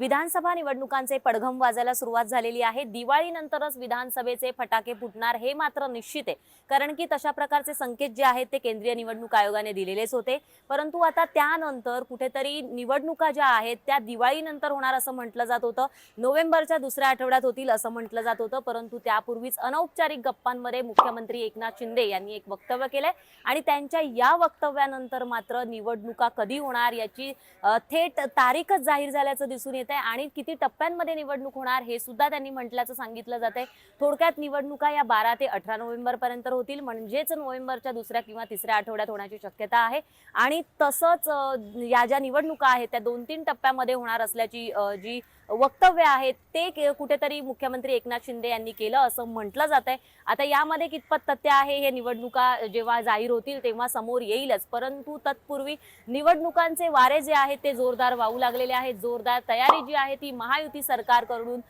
विधानसभा निवडणुकांचे पडघम वाजायला सुरुवात झालेली आहे. दिवाळीनंतरच विधानसभेचे फटाके फुटणार हे मात्र निश्चित आहे. कारण की तशा प्रकारचे संकेत जे आहेत ते केंद्रीय निवडणूक आयोगाने दिलेलेच होते. परंतु आता त्यानंतर कुठेतरी निवडणुका ज्या आहेत त्या दिवाळीनंतर होणार असं म्हटलं जात होतं. नोव्हेंबरच्या दुसऱ्या आठवड्यात होतील असं म्हटलं जात होतं. परंतु त्यापूर्वीच अनौपचारिक गप्पांमध्ये मुख्यमंत्री एकनाथ शिंदे यांनी एक वक्तव्य केलंय. आणि त्यांच्या या वक्तव्यानंतर मात्र निवडणुका कधी होणार याची थेट तारीखच जाहीर झाल्याचं दिसून येते आहे आणि किती टप्प्यांमध्ये निवडणूक होणार हे सुद्धा त्यांनी म्हटल्याचं सांगितलं जात आहे थोडक्यात निवडणुका या बारा ते अठरा नोव्हेंबर पर्यंत होतील. म्हणजेच नोव्हेंबरच्या दुसऱ्या किंवा तिसऱ्या आठवड्यात होण्याची शक्यता आहे. आणि तसंच या ज्या निवडणुका आहेत त्या दोन तीन टप्प्यामध्ये होणार असल्याची जी वक्तव्य आहेत ते कुठेतरी मुख्यमंत्री एकनाथ शिंदे यांनी केलं असं म्हटलं जात आहे आता यामध्ये कितपत तथ्य आहे? हे निवडणुका जेव्हा जाहीर होतील तेव्हा समोर येईलच. परंतु तत्पूर्वी निवडणुकांचे वारे जे आहेत ते जोरदार वाहू लागलेले आहेत. जोरदार तयारी जी आहे ती महायुती सरकारकडून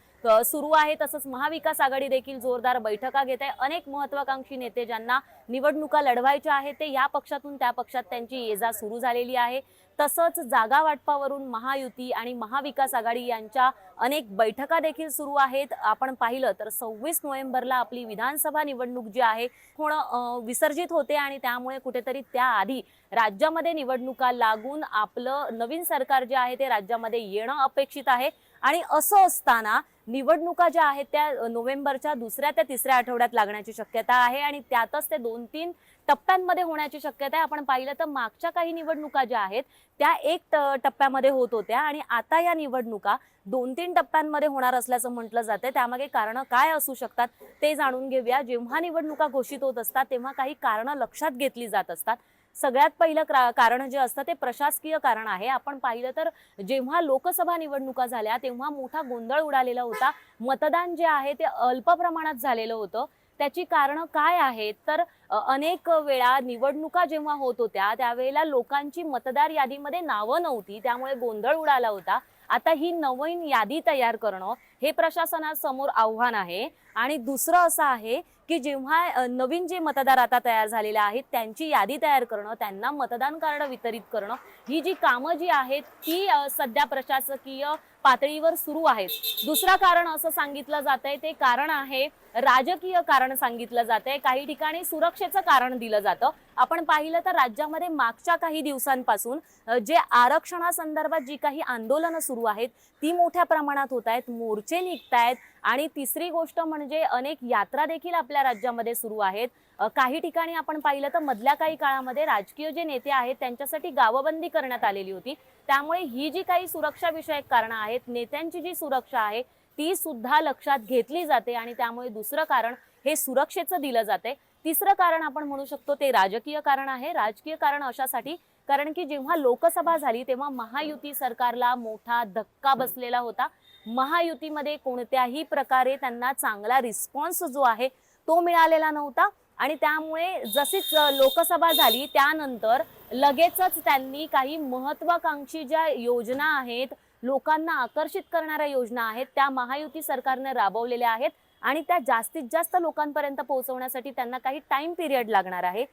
सुरू आहे. तसंच महाविकास आघाडी देखील जोरदार बैठका घेत आहे. अनेक महत्वाकांक्षी नेते ज्यांना निवडणुका लढवायच्या आहेत ते या पक्षातून त्या पक्षात त्यांची ये जा सुरू झालेली आहे. तसंच जागा वाटपावरून महायुती आणि महाविकास आघाडी यांच्या अनेक बैठका देखील सुरू आहेत. आपण पाहिलं तर सव्वीस नोव्हेंबरला आपली विधानसभा निवडणूक जी आहे होणं विसर्जित होते आणि त्यामुळे कुठेतरी त्याआधी राज्यामध्ये निवडणुका लागून आपलं नवीन सरकार जे आहे ते राज्यामध्ये येणं अपेक्षित आहे. आणि असं असताना निवडणुका ज्या आहेत त्या नोव्हेंबरच्या दुसऱ्या त्या तिसऱ्या आठवड्यात लागण्याची शक्यता आहे आणि त्यातच ते दोन तीन टप्प्यांमध्ये होण्याची शक्यता आहे. आपण पाहिलं तर मागच्या काही निवडणुका ज्या आहेत त्या एक टप्प्यामध्ये होत होत्या आणि आता या निवडणुका दोन तीन टप्प्यांमध्ये होणार असल्याचं म्हटलं जाते त्यामागे कारणं काय असू शकतात ते जाणून घेऊया. जेव्हा निवडणुका घोषित होत असतात तेव्हा काही कारणं लक्षात घेतली जात असतात. सगळ्यात पहिलं कारण जे असतं ते प्रशासकीय कारण आहे. आपण पाहिलं तर जेव्हा लोकसभा निवडणुका झाल्या तेव्हा मोठा गोंधळ उडालेला होता. मतदान जे आहे ते अल्प प्रमाणात झालेलं होतं. त्याची कारणं काय आहेत? तर अनेक वेळा निवडणुका जेव्हा होत होत्या त्यावेळेला लोकांची मतदार यादीमध्ये नावं नव्हती. त्यामुळे गोंधळ उडाला होता. आता ही नवीन यादी तयार करणं हे प्रशासनासमोर आव्हान आहे. आणि दुसरं असं आहे की जेव्हा नवीन जे मतदार आता तयार झालेले आहेत त्यांची यादी तयार करणं त्यांना मतदान कार्ड वितरित करणं ही जी कामं जी आहेत ती सध्या प्रशासकीय पातळीवर सुरू आहेत. दुसरं कारण असं सांगितलं जात आहे ते कारण आहे राजकीय कारण सांगितलं जात आहे काही ठिकाणी सुरक्षेचं कारण दिलं जातं. आपण पाहिलं तर राज्यामध्ये मागच्या काही दिवसांपासून जे आरक्षणासंदर्भात जी काही आंदोलनं सुरू आहेत ती मोठ्या प्रमाणात होत आहेत मोर्चे निघत आहेत आणि तिसरी गोष्ट म्हणजे अनेक यात्रा देखील आपल्या राज्यामध्ये सुरू आहेत. काही ठिकाणी आपण पाहिलं तर मधल्या काही काळामध्ये राजकीय जे नेते आहेत त्यांच्यासाठी गावबंदी करण्यात आलेली होती. त्यामुळे ही जी काही सुरक्षाविषयक कारणं आहेत नेत्यांची जी सुरक्षा आहे ती सुद्धा लक्षात घेतली जाते आणि त्यामुळे दुसरं कारण हे सुरक्षेचं दिलं जाते. तिसरं कारण आपण म्हणू शकतो ते राजकीय कारण आहे. राजकीय कारण अशासाठी कारण की जेव्हा लोकसभा झाली तेव्हा महायुती सरकारला मोठा धक्का बसलेला होता. महायुतीमध्ये कोणत्याही प्रकारे त्यांना चांगला रिस्पॉन्स जो आहे तो मिळालेला नव्हता. आणि त्यामुळे जशीच लोकसभा झाली त्यानंतर लगेचच त्यांनी काही महत्वाकांक्षी ज्या योजना आहेत लोकांना आकर्षित करणाऱ्या योजना आहेत. त्या महायुती सरकारने राबवलेल्या आहेत आणि त्या जास्तीत जास्त लोकांपर्यंत पोहोचवण्यासाठी त्यांना काही टाइम पिरियड लागणार आहे.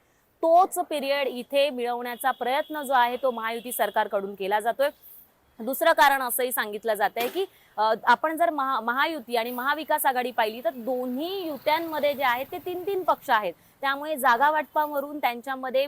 तोच पिरियड इथे मिळवण्याचा प्रयत्न जो आहे तो महायुती सरकारकडून केला जातोय. दुसरं कारण असंही सांगितलं जात आहे की आपण जर महा महायुती आणि महाविकास आघाडी पाहिली तर दोन्ही युत्यांमध्ये जे आहेत ते तीन तीन पक्ष आहेत. त्यामुळे जागा वाटपावरून त्यांच्यामध्ये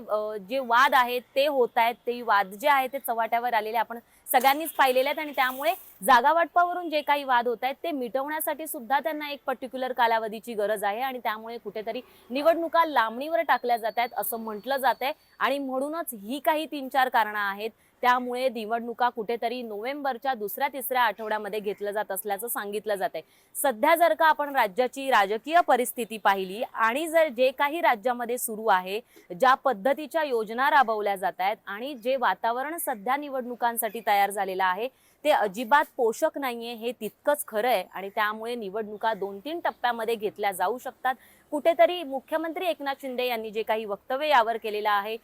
जे वाद आहेत ते होत आहेत ते वाद जे आहेत ते चव्हाट्यावर आलेले आपण सगळ्यांनीच पाहिलेले आहेत आणि त्यामुळे जागा वाटपावरून जे काही वाद होत आहेत ते मिटवण्यासाठी सुद्धा त्यांना एक पर्टिक्युलर कालावधीची गरज आहे आणि त्यामुळे कुठेतरी निवडणुका लांबणीवर टाकल्या जात आहेत असं म्हटलं जात आहे. आणि म्हणूनच ही काही तीन चार कारणं आहेत. त्यामुळे निवडणुका कुठेतरी नोव्हेंबरच्या दुसऱ्या तिसऱ्या आठवड्यामध्ये घेतलं जात असल्याचं सांगितलं जात आहे. सध्या जर का आपण राज्याची राजकीय परिस्थिती पाहिली आणि जर जे काही राज्यामध्ये सुरू आहे ज्या पद्धतीच्या योजना राबवल्या जात आहेत आणि जे वातावरण सध्या निवडणुकांसाठी तयार झालेलं आहे ते अजिबात पोषक नाहीये हे तितकंच खरं आहे आणि त्यामुळे निवडणुका दोन तीन टप्प्यामध्ये घेतल्या जाऊ शकतात. कुठेतरी मुख्यमंत्री एकनाथ शिंदे यांनी जे काही वक्तव्य यावर केलेलं आहे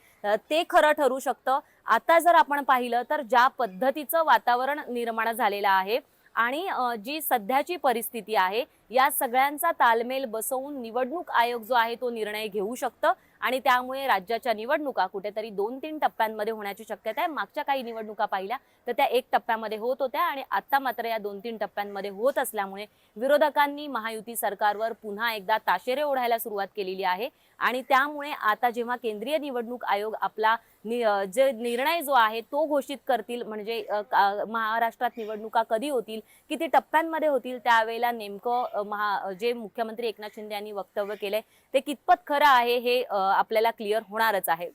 ते खरं ठरू शकतं. आता जर आपण पाहिलं तर ज्या पद्धतीचं वातावरण निर्माण झालेलं आहे आणि जी सध्याची परिस्थिती आहे या सगळ्यांचा तालमेल बसवून निवडणूक आयोग जो आहे तो निर्णय घेऊ शकतं. आणि त्यामुळे राज्याच्या निवडणुका कुठेतरी दोन तीन टप्प्यांमध्ये होण्याची शक्यता आहे. मागच्या काही निवडणुका पाहिल्या तर त्या एक टप्प्यामध्ये होत होत्या आणि आता मात्र या दोन तीन टप्प्यांमध्ये होत असल्यामुळे विरोधकांनी महायुती सरकारवर पुन्हा एकदा ताशेरे ओढायला सुरुवात केलेली आहे. आणि त्यामुळे आता जेव्हा केंद्रीय निवडणूक आयोग आपला नि जे निर्णय जो आहे तो घोषित करतील म्हणजे महाराष्ट्रात निवडणुका कधी होतील किती टप्प्यांमध्ये होतील त्यावेळेला नेमकं महा जे मुख्यमंत्री एकनाथ शिंदे यांनी वक्तव्य केलंय ते कितपत खरं आहे हे आपल्याला क्लिअर होणारच आहे.